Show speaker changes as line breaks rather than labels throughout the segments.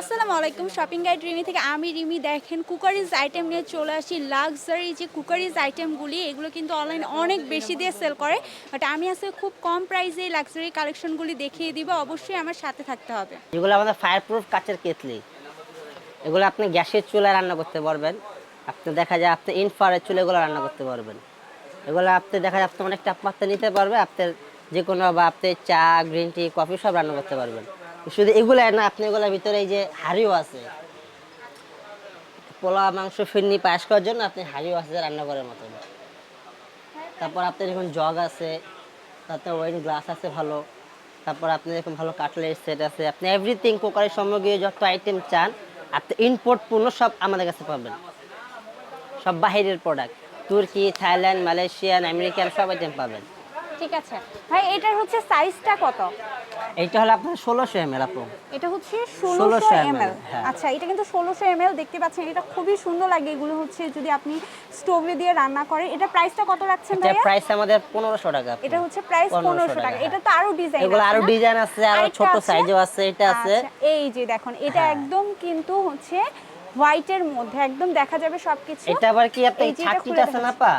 আসসালামু আলাইকুম। Shopping guide Rimi থেকে আমি রিমি। দেখেন, কুকারিজ আইটেম নিয়ে চলে আসি। লাক্সারি যে কুকারিজ আইটেমগুলি এগুলো কিন্তু অনলাইন অনেক বেশি দিয়ে সেল করে। বাট আমি আসলে খুব কম প্রাইসে লাক্সারি কালেকশনগুলি দেখিয়ে দিব। অবশ্যই আমার সাথে থাকতে হবে।
যেগুলো আমাদের ফায়ার প্রুফ কাচের কেতলি এগুলো আপনি গ্যাসের চুলায় রান্না করতে পারবেন। আপনি দেখা যায় আপনি ইনফারের চুলাগুলো রান্না করতে পারবেন। এগুলো আপনি দেখা যায় আপনি অনেক তাপমাত্রা নিতে পারবে। আপনার যে কোনো বা আপনি চা গ্রিন টি কফি সব রান্না করতে পারবেন। শুধু এগুলো না, আপনি এগুলোর ভিতরে এই যে হাঁড়িও আছে। পোলা মাংস ফিরনি পায়েস করার জন্য আপনি হাঁড়িও আছে রান্না করার মতন। তারপর আপনার যখন জগ আছে, তারপর ওয়াইন গ্লাস আছে ভালো। তারপর আপনি এরকম ভালো কাটলেট সেট আছে। আপনি এভরিথিং কুকারের সামগ্রী, যত আইটেম চান আপনি ইম্পোর্ট পণ্য সব আমাদের কাছে পাবেন। সব বাহিরের প্রোডাক্ট তুর্কি, থাইল্যান্ড, মালয়েশিয়ান, আমেরিকান সব আইটেম পাবেন।
ঠিক আছে। ভাই, এটার হচ্ছে সাইজটা কত?
এইটা হলো আপনার ষোলোশো এম এল আপু।
এটা হচ্ছে
1600
ষোলোশো
ml, হ্যাঁ।
আচ্ছা এটা কিন্তু ষোলোশো এম দেখতে পাচ্ছেন এটা খুবই সুন্দর লাগে। এগুলো হচ্ছে যদি আপনি স্টোভে দিয়ে রান্না করেন এটা প্রাইসটা কত রাখছেন
এটা প্রাইস আমাদের পনেরোশো টাকা
এটা হচ্ছে প্রাইস
1500
পনেরোশো টাকা
টাকা,
এটা তো আরও ডিজাইন
এগুলো আরও ডিজাইন আছে
আরও
ছোট? সাইজও আছে এটা আছে।
আচ্ছা, এই যে দেখুন এটা
হ্যাঁ।
একদম কিন্তু হচ্ছে হোয়াইটের মধ্যে একদম দেখা যাবে সবকিছু।
এটা আবার কি আপনি ছাকনিটা আছে না পা।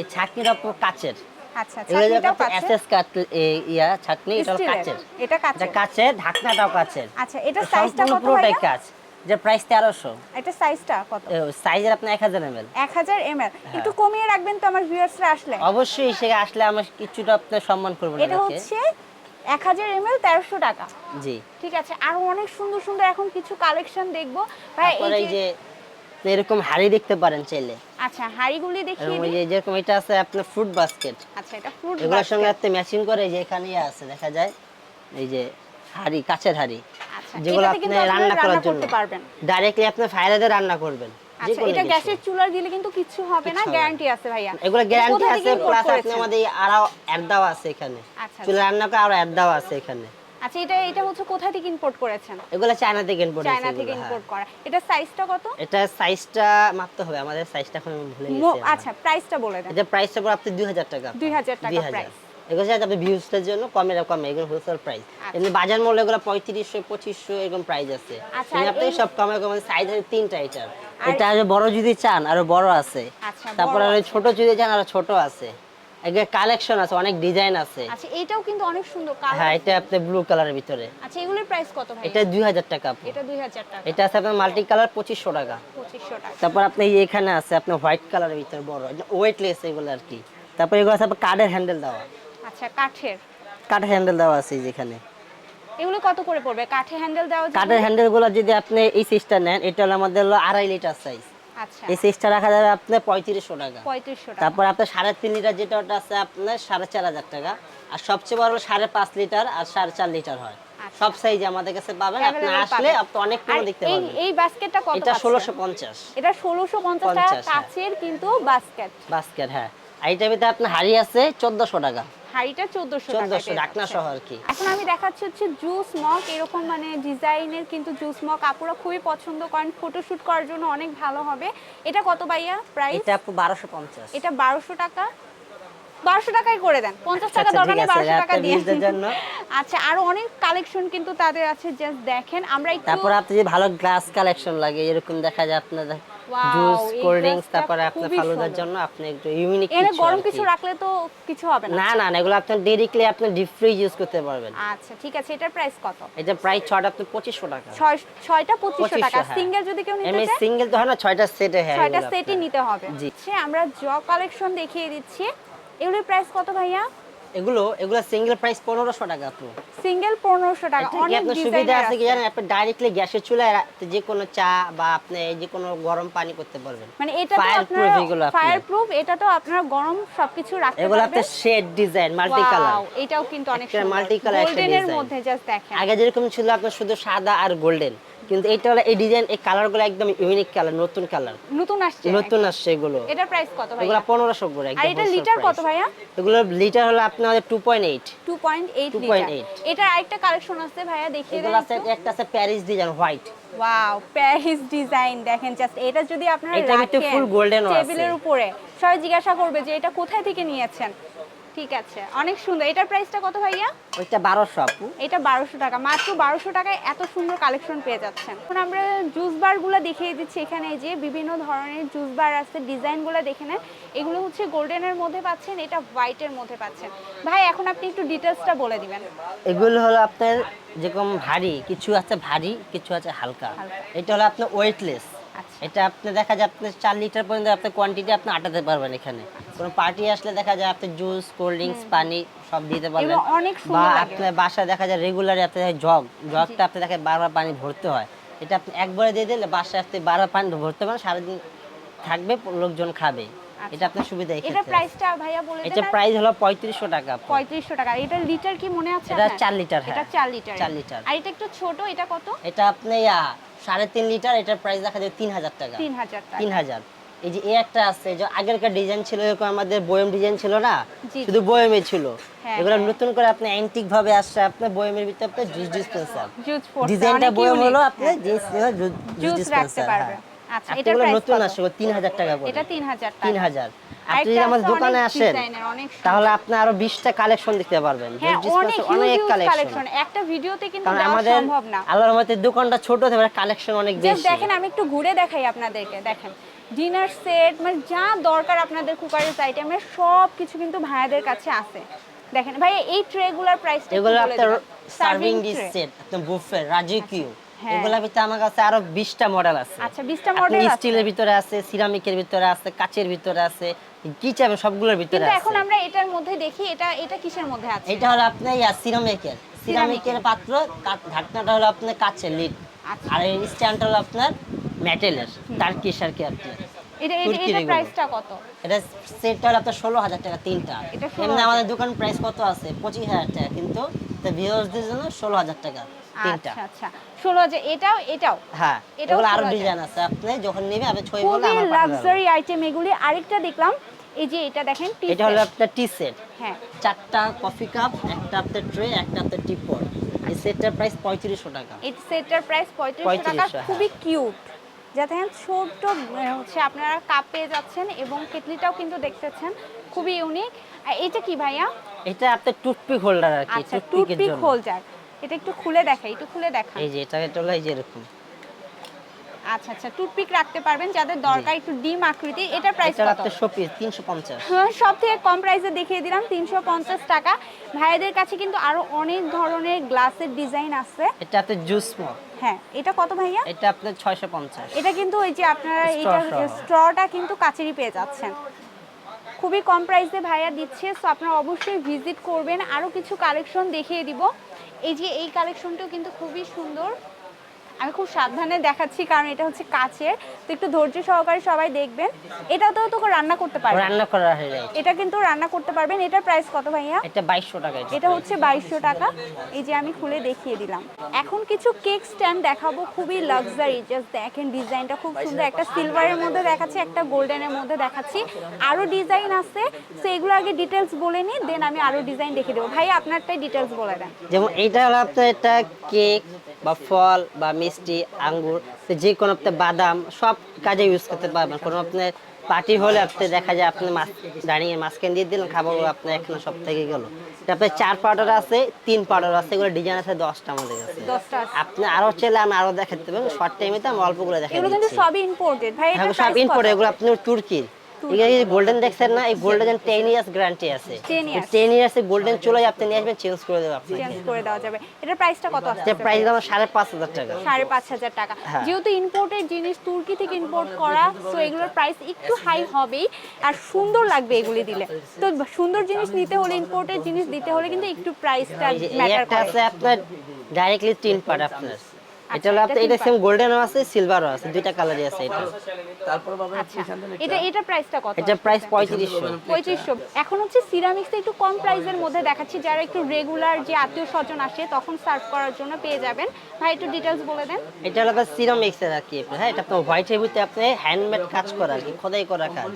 এই ছাকনিটা পুরো কাচের।
আচ্ছা
এগুলো যে
ছাকনিটাও
আপনি
কাচের
এসএস ইয়া ছাকনি এটা কাচের।
এটা
এটা
কাচের
কাচের ঢাকনাটাও কাচের।
আচ্ছা এটা সাইজটা কত
পুরোটাই কাচ যে প্রাইস তেরোশো।
এটা সাইজটা কত?
সাইজের আপনার এক হাজার এম
এক একটু কমিয়ে রাখবেন তো আমার ভিউয়ার্সরা আসলে।
অবশ্যই সে আসলে আমার কিছুটা আপনার সম্মান
এটা হচ্ছে টাকা।
জি।
ঠিক আছে আরও অনেক সুন্দর সুন্দর এখন কিছু কালেকশন দেখব। ভাই এই যে
এরকম হাড়ি দেখতে পারেন চাইলে।
আচ্ছা হাড়িগুলি দেখিয়ে
এবং এই যে যেরকম এটা আছে আপনার ফ্রুট বাস্কেট
আচ্ছা এটা ফ্রুট
এগুলোর সঙ্গে আপনি ম্যাচিং করে যে এখানে ইয়ে আছে দেখা যায়। এই যে হাড়ি কাচের হাড়ি।
আচ্ছা
যেগুলো আপনি রান্না করার জন্য।
করতে পারবেন।
ডাইরেক্টলি আপনি ফায়ারে রান্না করবেন
আচ্ছা এটা। গ্যাসের চুলার দিলে কিন্তু কিছু হবে না। গ্যারান্টি আছে ভাইয়া।
এগুলো গ্যারান্টি আছে প্লাস আপনি আমাদের আরও অ্যাড দেওয়া আছে এখানে।
আচ্ছা,
চুলে রান্না করে আরও অ্যাড দেওয়া আছে এখানে।
আচ্ছা এটা এটা হচ্ছে কোথা থেকে ইম্পোর্ট করেছেন?
এগুলো চায়না থেকে ইম্পোর্ট
চায়না থেকে ইম্পোর্ট করা। এটা সাইজটা কত?
এটা সাইজটা মাপতে হবে আমাদের সাইজটা এখন ভুলে গেছি
আচ্ছা প্রাইসটা বলে দেন।
এটা প্রাইসটা পড়ে আপনি 2000 টাকা।
2000 টাকা
2000
price।
এগুলো হচ্ছে আপনি ভিউজের জন্য কমে কমে এগুলো হোলসেল প্রাইস
আচ্ছা।
এমনি বাজার মূল্য এগুলো 3500 2500 এরকম প্রাইস আছে।
আচ্ছা,
আপনি সব কমে কমে সাইজ আছে তিনটা এটার এটা আরও বড় যদি চান আরও বড় আছে।
আচ্ছা,
তারপর আর। ছোট যদি চান আরও ছোট আছে। এগুলো কালেকশন আছে অনেক ডিজাইন আছে।
আচ্ছা এটাও কিন্তু অনেক সুন্দর
হ্যাঁ এটা আপনি ব্লু কালারের ভিতরে।
আচ্ছা এগুলোর প্রাইস কত ভাই?
এটা 2000 টাকা আপু।
এটা 2000 টাকা।
এটা আছে আপনার মাল্টি কালার 2500 টাকা।
2500 টাকা।
তারপর আপনি এখানে আছে আপনার হোয়াইট কালারের ভিতরে বড় ওয়েটলেস এগুলো আর কি। তারপর এগুলো আছে আপনার কার্ডের হ্যান্ডেল দেওয়া।
আচ্ছা কাঠের।
কাঠের হ্যান্ডেল দেওয়া আছে যেখানে।
এগুলো কত করে পড়বে? কাঠে হ্যান্ডেল দেওয়া
কাঠের হ্যান্ডেলগুলো যদি আপনি এই সিস্টার নেন এটা হলো আমাদের হলো আড়াই লিটার সাইজ এই সিস্টার রাখা যাবে আপনার পঁয়ত্রিশশো টাকা।
3500
তারপর আপনার সাড়ে তিন লিটার যেটা ওটা আছে আপনার সাড়ে চার হাজার টাকা। আর সবচেয়ে বড় সাড়ে পাঁচ লিটার আর সাড়ে চার লিটার হয়।
আচ্ছা।
সব সাইজ আমাদের কাছে পাবেন। আপনি আসলে আপনি অনেক
আর
দেখতে পাবেন
এই বাস্কেটটা কত
এটা
পাচ্ছেন?
ষোলোশো পঞ্চাশ।
এটা 1650 টাকা
50, হ্যাঁ।
কাচের কিন্তু বাস্কেট
বাস্কেট হ্যাঁ। আর ভিতরে আপনার হাড়ি আছে চোদ্দশো টাকা।
হাড়িটা 1400 টাকা
চোদ্দশো ঢাকনা সহ আর কি।
এখন আমি দেখাচ্ছি হচ্ছে জুস মগ এরকম মানে ডিজাইনের কিন্তু জুস মগ আপুরা খুবই পছন্দ করেন ফটোশুট করার জন্য অনেক ভালো হবে। এটা কত ভাইয়া প্রাইস
এটা আপু বারোশো পঞ্চাশ।
এটা বারোশো টাকা। বারোশো টাকাই করে দেন। পঞ্চাশ
আচ্ছা,
টাকা
আচ্ছা,
দরকার নেই বারোশো টাকা দিয়ে। আচ্ছা আরও অনেক কালেকশন কিন্তু তাদের আছে জাস্ট দেখেন। আমরা একটু
তারপর আপনি যে ভালো গ্লাস কালেকশন লাগে এরকম দেখা যায় আপনার জুস কোল্ড ড্রিঙ্কস তারপরে আপনার ফালুদার জন্য আপনি একটু ইউনিক
গরম কিছু রাখলে তো কিছু হবে না।
না না এগুলো আপনি ডাইরেক্টলি আপনি ডিপ ফ্রিজ ইউজ করতে পারবেন।
আচ্ছা ঠিক আছে এটার প্রাইস কত?
এটা প্রাইস ছটা আপনি পঁচিশশো টাকা।
ছয় ছয়টা পঁচিশশো
2500
টাকা।
হ্যাঁ।
সিঙ্গেল যদি কেউ নিতে চায়?
সিঙ্গেল তো হয় না ছয়টা সেটে হ্যাঁ
ছয়টা
এগুলো
সেটই নিতে হবে।
জি।
সে আমরা জ কালেকশন দেখিয়ে দিচ্ছি। এগুলোর প্রাইস কত ভাইয়া?
এগুলো এগুলো সিঙ্গেল প্রাইস পনেরোশো টাকা আপু
সিঙ্গেল পনেরোশো টাকা
এটা কি
অনেক
সুবিধা আছে কি জানেন? আপনি ডাইরেক্টলি গ্যাসের চুলায় যে কোনো চা বা আপনি যে কোনো গরম পানি করতে পারবেন।
মানে এটা তো আপনারা। ফায়ার প্রুফ এটা তো আপনারা গরম সবকিছু রাখতে
এগুলো আপনার শেড ডিজাইন মাল্টি কালার
এটাও কিন্তু অনেক সুন্দর।
multi-color একটা
গোল্ডেনের। মধ্যে জাস্ট দেখেন।
আগে যেরকম ছিল আপনার শুধু সাদা আর গোল্ডেন কিন্তু এটা হলো এই ডিজাইন এই কালারগুলো একদম ইউনিক কালার নতুন কালার
নতুন আসছে?
নতুন আসছে এগুলো।
এটার প্রাইস কত ভাইয়া?
এগুলো পনেরোশো করে
আর এটা লিটার কত ভাইয়া?
এগুলো লিটার হলো আপনার পয়েন্ট এইট
2.8 লিটার
2.8
এটার আরেকটা কালেকশন আছে ভাইয়া দেখিয়ে দেন
এগুলো আছে একটা। আছে Paris design white
wow Paris design দেখেন জাস্ট এটা যদি আপনারা
এটা কিন্তু golden ও আছে।
টেবিলের উপরে। সবাই জিজ্ঞাসা করবে যে এটা কোথায় থেকে নিয়েছেন? ঠিক আছে অনেক সুন্দর। এটার প্রাইসটা কত ভাইয়া?
ওইটা বারোশো আপু।
এটা বারোশো টাকা। মাত্র বারোশো টাকায় এত সুন্দর কালেকশন পেয়ে যাচ্ছেন। এখন আমরা জুস বারগুলো দেখিয়ে দিচ্ছি এখানে যে বিভিন্ন ধরনের জুস বার আছে ডিজাইনগুলো দেখে নেন। এগুলো হচ্ছে গোল্ডেনের মধ্যে পাচ্ছেন এটা হোয়াইটের মধ্যে পাচ্ছেন। ভাই এখন আপনি একটু ডিটেলসটা বলে দিবেন।
এগুলো হলো আপনার যেরকম ভারী কিছু আছে ভারী কিছু আছে হালকা। এটা হলো আপনার ওয়েটলেস এটা আপনি দেখা যায় আপনি চার লিটার পর্যন্ত আপনার কোয়ান্টিটি আপনি আটাতে পারবেন এখানে। কোনো পার্টি আসলে দেখা যায় আপনি জুস কোল্ড ড্রিঙ্কস পানি সব দিতে পারবেন।
অনেক
বা আপনার বাসায় দেখা যায় রেগুলারই আপনার জগ। জগটা আপনি দেখেন বারবার পানি ভরতে হয়। এটা আপনি একবারে দিয়ে দিলে বাসায় আপনি বারবার পানি ভরতে পারেন সারাদিন থাকবে লোকজন খাবে। এটা আপনার সুবিধা
এটা প্রাইসটা ভাইয়া বলে
এটা প্রাইস হলো পঁয়ত্রিশশো টাকা আপু।
পঁয়ত্রিশশো টাকা। এটা লিটার কি মনে আছে
এটা
আপনার?
চার লিটার।
এটা চার লিটার
চার লিটার।
আর এটা একটু ছোট এটা কত?
এটা আপনি সাড়ে তিন লিটার এটার প্রাইস দেখা যায় তিন হাজার টাকা।
তিন হাজার
তিন হাজার। এই যে এই একটা আছে যে আগেরকার ডিজাইন ছিল এরকম আমাদের বয়েম ডিজাইন ছিল না? শুধু বয়েমে ছিল।
হ্যাঁ,
এগুলো
হ্যাঁ।
নতুন করে আপনি অ্যান্টিক ভাবে আসছে আপনার বয়েমের ভিতরে আপনার জুস ডিসপেন্সার ডিজাইনটা বয়েম হলো আপনি জুস
জুস রাখতে
ডিসপেন্সার
আচ্ছা
আপনি এগুলো
প্রাইস
নতুন আসছে তিন হাজার টাকা করে।
এটা তিন হাজার টাকা।
তিন হাজার। আপনি যদি আমাদের দোকানে আসেন। তাহলে আপনি আরও বিশটা কালেকশন দেখতে পারবেন।
হ্যাঁ অনেক
কালেকশন
একটা ভিডিওতে কিন্তু
আমাদের
সম্ভব না।
আল্লাহর মতে দোকানটা ছোট হতে পারে কালেকশন অনেক বেশি।
দেখেন আমি একটু ঘুরে দেখাই আপনাদেরকে দেখেন। ডিনার সেট মানে যা দরকার আপনাদের কুকারের আইটেমের সব কিছু কিন্তু ভাইয়াদের কাছে আছে। দেখেন ভাই এই ট্রেগুলার প্রাইসটা
এগুলো আপনার সার্ভিং ডিশ সেট আপনার বুফে রাজকীয়। এগুলোর ভিতরে আমার কাছে আরও বিশটা মডেল আছে।
আচ্ছা 20টা model আছে।
স্টিলের ভিতরে আছে সিরামিকের ভিতরে আছে কাচের ভিতরে আছে কি চাইবেন সবগুলোর ভিতরে
কিন্তু এখন আমরা এটার মধ্যে দেখি এটা এটা কিসের মধ্যে আছে?
এটা হলো আপনার সিরামিকের সিরামিকের পাত্র ঢাকনাটা হলো আপনার কাচের লিড
আচ্ছা।
আর এই স্ট্যান্ডটা হলো আপনার মেটেলের টার্কিশ আর কি আপনি
এটা এটা প্রাইসটা কত?
এটা সেটটা হলো আপনার ষোলো হাজার টাকা তিনটা। এমনি আমাদের দোকান প্রাইস কত আছে? পঁচিশ হাজার টাকা কিন্তু ভিউয়ার্সদের জন্য ষোলো হাজার টাকা। তিনটা।
আচ্ছা আচ্ছা। ষোলো হাজার এটাও এটাও।
হ্যাঁ এগুলো
আরও
ডিজাইন আছে। আপনি যখন নেবে আপনি ছবি বললে আমার
লাক্সারি আইটেম এগুলি। আরেকটা দেখলাম এই যে এটা দেখেন tea
এটা হলো আপনার টি সেট
হ্যাঁ।
চারটা কফি কাপ একটা আপনার ট্রে একটা আপনার টি এই সেটটার প্রাইস পঁয়ত্রিশশো টাকা।
এই সেটটার প্রাইস পঁয়ত্রিশশো টাকা
3500 হ্যাঁ।
খুবই কিউট হ্যাঁ ছোট্ট হচ্ছে আপনারা কাপ পেয়ে যাচ্ছেন এবং কেটলিটাও কিন্তু দেখতেছেন খুবই ইউনিক এটা কি ভাইয়া?
এটা আপনার টুথপিক হোল্ডার আর কি
আচ্ছা টুথপিক হোল্ডার এটা একটু খুলে দেখাই একটু খুলে দেখা
এই যে এটা এটা হলো এই যে এরকম।
আচ্ছা আচ্ছা টুথপিক রাখতে পারবেন যাদের দরকার একটু ডিম আকৃতি এটার প্রাইস কত?
শপিস তিনশো পঞ্চাশ।
হ্যাঁ, সব থেকে কম প্রাইসে দেখিয়ে দিলাম তিনশো পঞ্চাশ টাকা। ভাইয়াদের কাছে কিন্তু আরও অনেক ধরনের গ্লাসের ডিজাইন আছে।
এটা আপনার জুস মগ।
হ্যাঁ এটা কত ভাইয়া?
এটা আপনার ছয়শো পঞ্চাশ।
এটা কিন্তু ওই যে আপনারা এটা স্ট্রটা কিন্তু কাচেরই পেয়ে যাচ্ছেন। খুবই কম প্রাইসে ভাইয়া দিচ্ছে সো আপনারা অবশ্যই ভিজিট করবেন। আরও কিছু কালেকশন দেখিয়ে দিব। এই যে এই কালেকশনটাও কিন্তু খুবই সুন্দর। আমি খুব সাবধানে দেখাচ্ছি কারণ এটা হচ্ছে কাচের। তো একটু ধৈর্য সহকারে সবাই দেখবেন। এটাতেও তো রান্না করতে পারবেন।
রান্না করা হয়ে যায়
এটা কিন্তু রান্না করতে পারবেন। এটার প্রাইস কত ভাইয়া?
এটা বাইশশো টাকা
এটা হচ্ছে বাইশশো টাকা। এই যে আমি খুলে দেখিয়ে দিলাম। এখন কিছু কেক স্ট্যান্ড দেখাবো। খুবই লাক্সারি জাস্ট দেখেন ডিজাইনটা খুব সুন্দর। একটা সিলভারের মধ্যে দেখাচ্ছি একটা গোল্ডেনের মধ্যে দেখাচ্ছি। আরও ডিজাইন আছে। তো এগুলো আগে ডিটেলস বলে নিই দেন আমি আরও ডিজাইন দেখে দেবো। ভাই আপনারটাই ডিটেলস বলে দেন।
যেমন এইটা হলো আপনার একটা কেক বা ফল বা মিষ্টি আঙ্গুর যে কোনো আপনার বাদাম সব কাজে ইউজ করতে পারবেন। কোনো আপনার পার্টি হলে আপনি দেখা যায় আপনি মাছ দাঁড়িয়ে মাঝখান দিয়ে দিলেন খাবার আপনার এখানে সব থেকে গেলো। তারপরে চার পাউডার আছে তিন পাউডার আছে এগুলো ডিজাইন আছে দশটা আমাদের কাছে। আপনি আরও চাইলে আমি আরও দেখাতে পারবেন শর্ট টাইমে তো আমি অল্পগুলো দেখা
সব কিন্তু ইম্পোর্টেড ভাই
হ্যাঁ, সব ইম্পোর্ট এগুলো আপনি তুর্কির গোল্ডেন দেখছেন না এই গোল্ডেন ইয়ার্স গ্যারান্টি আছে।
10 years।
টেন ইয়ার্স গোল্ডেন চলে আপনি নিয়ে আসবেন চেঞ্জ করে দেবো আপনাকে।
চেঞ্জ করে দেওয়া যাবে। এটার প্রাইসটা কত আছে?
প্রাইস দাম টাকা।
সাড়ে পাঁচ হাজার টাকা।
হ্যাঁ।
যেহেতু ইম্পোর্টেড জিনিস তুর্কি থেকে ইম্পোর্ট করা তো এগুলোর প্রাইস একটু হাই হবেই আর সুন্দর লাগবে এগুলি দিলে। তো সুন্দর জিনিস নিতে হলে ইম্পোর্টেড জিনিস দিতে হলে কিন্তু একটু প্রাইসটা ম্যাটার করে।
আছে আপনার ডাইরেক্টলি তিন পার্ট আপনার। এটা হলো
এটা
আপনার এটা সেম গোল্ডেনও আছে সিলভারও আছে দুইটা কালারই আছে এটা।
আচ্ছা এটা এটা প্রাইসটা কত?
এটা প্রাইস পঁয়ত্রিশশো।
পঁয়ত্রিশশো। এখন হচ্ছে সিরামিক্সে একটু কম প্রাইসের মধ্যে দেখাচ্ছি যারা একটু রেগুলার যে আত্মীয় স্বজন আসে তখন সার্ভ করার জন্য পেয়ে যাবেন। ভাই একটু ডিটেলস বলে দেন।
এটা হলো সিরামিক্সের আর কি হ্যাঁ এটা আপনার হোয়াইট হেভিতে আপনি হ্যান্ডমেড কাজ করা আর কি খোদাই করা কাজ।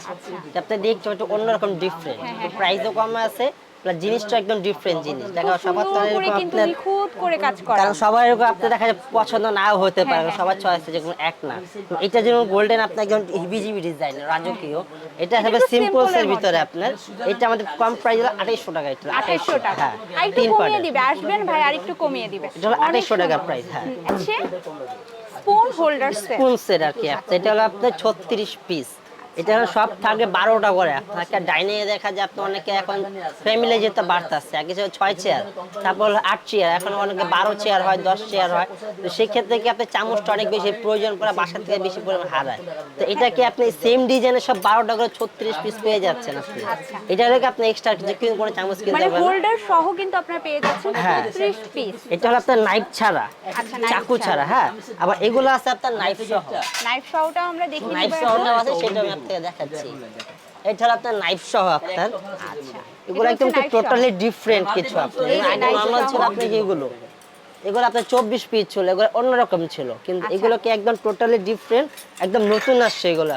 এটা আপনি দেখছ একটু অন্যরকম ডিফারেন্ট
হ্যাঁ, হ্যাঁ,
প্রাইসও কম আছে জিনিসটা একদম ডিফারেন্ট জিনিস। দেখা সবার তো এরকম আপনার
করে কাজ করা।
কারণ সবার এরকম আপনি দেখা যায় পছন্দ নাও হতে পারে
হ্যাঁ,
সবার চয়েস যে কোনো এক না। এটা যেমন গোল্ডেন আপনার একদম হিবিজিবি ডিজাইন রাজকীয়। এটা
simple
এর ভিতরে আপনার। এটা আমাদের কম প্রাইস হলো আঠাইশশো টাকা এটা
আঠাইশশো। টাকা।
হ্যাঁ
আর একটু কমিয়ে দিবে আসবেন ভাই আর একটু কমিয়ে দিবে।
এটা হলো 2800 টাকা price, হ্যাঁ।
স্পুন হোল্ডার সেট
কোন সেট আর কি এটা হলো আপনার ছত্রিশ পিস এটা হলো সব থাকবে বারোটা করে। আপনাকে ডাইনে দেখা যায় আপনি অনেকে এখন ফ্যামিলি যেতে বাড়তেছে। আগে ছিল ছয় চেয়ার তারপর আট চেয়ার এখন অনেকে বারো চেয়ার হয় দশ চেয়ার হয়। তো সেক্ষেত্রে কি আপনার চামচটা অনেক বেশি প্রয়োজন পড়ে বাসা থেকে বেশি পরিমাণ হারায়। তো এটা কি আপনি সেম ডিজাইনের সব বারোটা করে ছত্রিশ পিস পেয়ে যাচ্ছেন আপনি?
আচ্ছা।
এটা হলো কি আপনি এক্সট্রা যে কোনো চামচ কিনতে
মানে
পারবেন
হোল্ডার সহ কিন্তু আপনারা পেয়ে যাচ্ছেন
হ্যাঁ।
30 পিস
এটা হলো আপনার নাইফ ছাড়া
আচ্ছা,
চাকু
ছাড়া।
হ্যাঁ। আবার এগুলো আছে আপনার নাইফ সহ।
নাইফ সহটাও আমরা দেখি
নাইফ সহটা আছে সেটা আপনাকে দেখাচ্ছি। এটা আপনার নাইফ সহ আপনার।
আচ্ছা।
এগুলো একদম টোটালি ডিফারেন্ট কিছু আপনার। নর্মাল ছিল আপনি যেগুলো এগুলো? আপনার চব্বিশ পিস ছিল এগুলো অন্যরকম ছিল। কিন্তু
আচ্ছা।
এগুলো কি একদম টোটালি ডিফারেন্ট একদম নতুন আসছে এগুলো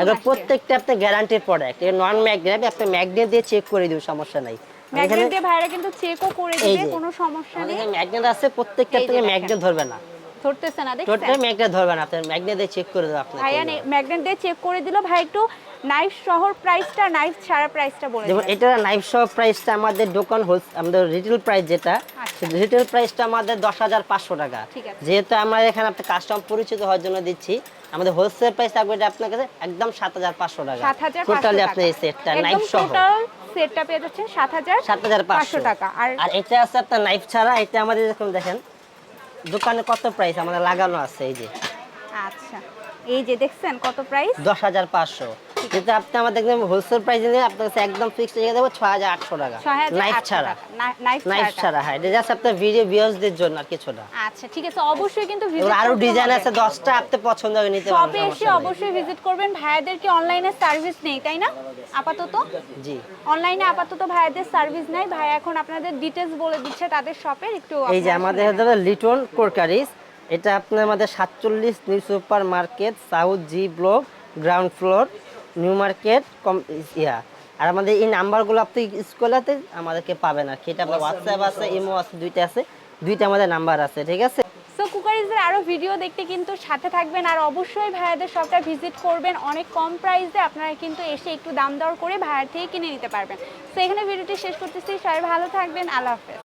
এগুলো।
প্রত্যেকটা আপনার গ্যারান্টির প্রোডাক্ট এটা নন ম্যাগনেট আপনি ম্যাগনেট দিয়ে চেক করে দিব সমস্যা নাই।
ম্যাগনেট দিয়ে ভাইরা কিন্তু চেকও করে দিবে কোনো সমস্যা নেই।
ম্যাগনেট আছে প্রত্যেকটা থেকে ম্যাগনেট ধরবে না।
ধরতেছে না
টোটালি
দেখছেন
ম্যাগনেট ধরবে না আপনার ম্যাগনেট দিয়ে চেক করে দেবো আপনাকে
ভাইয়া ম্যাগনেট দিয়ে চেক করে দিল। ভাই একটু নাইফ শহর প্রাইসটা নাইফ ছাড়া প্রাইসটা বলে
যেমন এটা নাইফ শপ প্রাইসটা আমাদের দোকান হোলস আমাদের রিটেল প্রাইস যেটা
আচ্ছা।
রিটেল প্রাইসটা আমাদের দশ হাজার পাঁচশো টাকা। যেহেতু আমরা এখানে আপনার কাস্টমার পরিচিত হওয়ার জন্য দিচ্ছি আমাদের হোলসেল প্রাইস থাকবে এটা আপনার কাছে একদম সাত হাজার পাঁচশো টাকা। টোটালি আপনি এই সেটটা নাইফ সহ।
টোটাল সেটটা পেয়ে যাচ্ছেন 7500
সাত হাজার পাঁচশো।
টাকা। আর
এটা আছে আপনার নাইফ ছাড়া এটা আমাদের এরকম দেখেন দোকানে কত প্রাইস আমাদের লাগানো আছে এই যে।
আচ্ছা। এই যে দেখছেন কত প্রাইস
দশ হাজার পাঁচশো। কিন্তু আপনি আমাদের একদম হোলসেল প্রাইস নিয়ে আপনার কাছে একদম ফিক্সড রেখে দেবো ছয় হাজার আটশো টাকা। নাইফ ছাড়া।
নাইফ ছাড়া
হ্যাঁ। এটা জাস্ট আপনার ভিডিও জন্য আর কিছু না।
আচ্ছা ঠিক আছে। অবশ্যই কিন্তু ভিজিট
আরও ডিজাইন আছে দশটা আপনি পছন্দ নিতে পারবেন
এসে অবশ্যই ভিজিট করবেন। ভাইয়াদের কি অনলাইনে সার্ভিস নেই তাই না? আপাতত?
জি।
অনলাইনে আপাতত ভাইয়াদের সার্ভিস নাই। ভাই এখন আপনাদের ডিটেলস বলে দিচ্ছে তাদের শপের একটু
এই যে আমাদের। লিটন কোরকারিস এটা আপনার আমাদের সাতচল্লিশ new super market south G block ground floor new market কম ইয়া। আর আমাদের এই নাম্বারগুলো আপনি স্কুলাতে আমাদেরকে পাবেন আর কি। এটা আপনার হোয়াটসঅ্যাপ আছে ইমো আছে। দুইটা আছে দুইটা আমাদের নাম্বার আছে ঠিক আছে?
সো কুকারিজের আরও ভিডিও দেখতে কিন্তু সাথে থাকবেন আর অবশ্যই ভাইয়াদের শপটা ভিজিট করবেন। অনেক কম প্রাইসে আপনারা কিন্তু এসে একটু দাম দর করে ভাইয়ার থেকে কিনে নিতে পারবেন। সো এখানে ভিডিওটি শেষ করতেছি। সবাই ভালো থাকবেন। আল্লাহ হাফেজ।